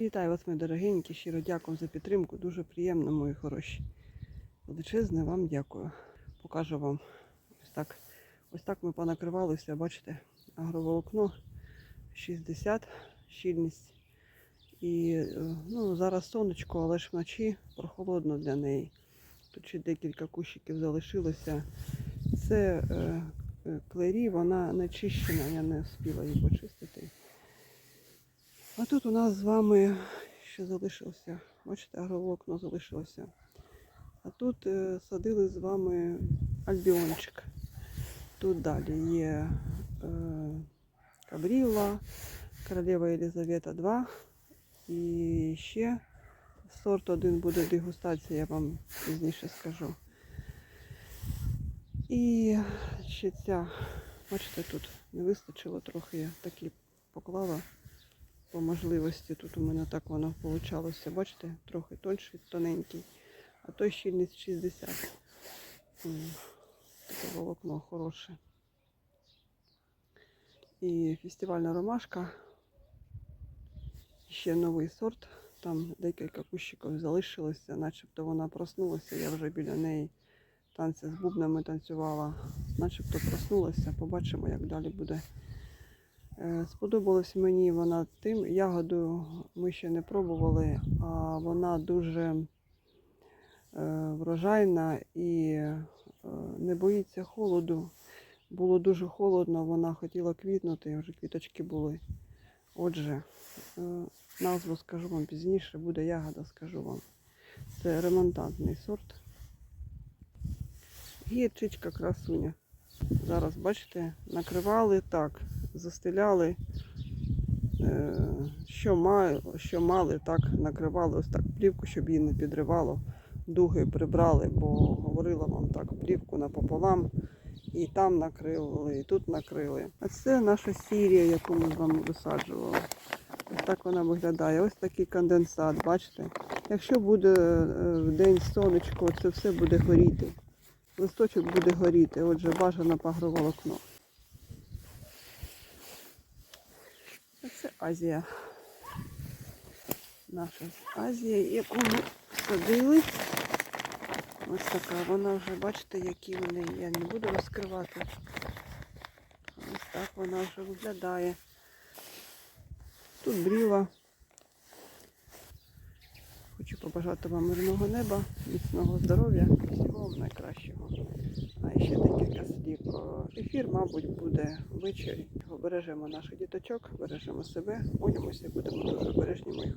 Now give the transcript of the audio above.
Вітаю вас, мої дорогенькі, щиро дякую за підтримку. Дуже приємно, мої хороші. Величезне вам дякую. Покажу вам ось так. Ось так ми понакривалися, бачите, агроволокно 60 щільність. І е, ну, зараз сонечко, але ж вночі прохолодно для неї. Тут ще декілька кущиків залишилося. Це е, е, клері, вона не чищена, я не встигла її почистити. А тут у нас з вами ще залишилося. Бачите, агроволокно залишилося. А тут е, садили з вами альбіончик. Тут далі є е, Кабріла, Королева Єлизавета 2. І ще сорт один буде дегустація, я вам пізніше скажу. І ще ця, бачите, тут не вистачило трохи, я такі поклала по можливості. Тут у мене так воно вийшло. Бачите, трохи тонший, тоненький, а той щільність 60. М, Таке волокно хороше. І фестивальна ромашка. Ще новий сорт. Там декілька кущиків залишилося, начебто вона проснулася. Я вже біля неї танці з бубнами танцювала. Начебто проснулася. Побачимо, як далі буде. Е, Сподобалась мені вона тим. Ягоду ми ще не пробували, а вона дуже е, врожайна і е, не боїться холоду. Було дуже холодно, вона хотіла квітнути, вже квіточки були. Отже, назву скажу вам пізніше, буде ягода, скажу вам. Це ремонтантний сорт. Гірчичка красуня. Зараз, бачите, накривали так, застеляли. Е, Що мали, що мали, так накривали ось так плівку, щоб її не підривало. Дуги прибрали, бо говорила вам так, плівку напополам. І там накрили, і тут накрили. А це наша сірія, яку ми з вами висаджували. Ось так вона виглядає. Ось такий конденсат, бачите? Якщо буде е, в день сонечко, це все буде горіти. Листочок буде горіти, отже, бажано пагроволокно. А Це Азія. Наша Азія, яку ми садили. Ось така, вона вже, бачите, які вони. Я не буду розкривати. Ось так вона вже виглядає. Тут бріла. Хочу побажати вам мирного неба, міцного здоров'я, всього вам найкращого. А ще декілька слів. про Ефір, мабуть, буде ввечері. Бережемо наших діточок, бережемо себе, молимося, будемо дуже обережні мої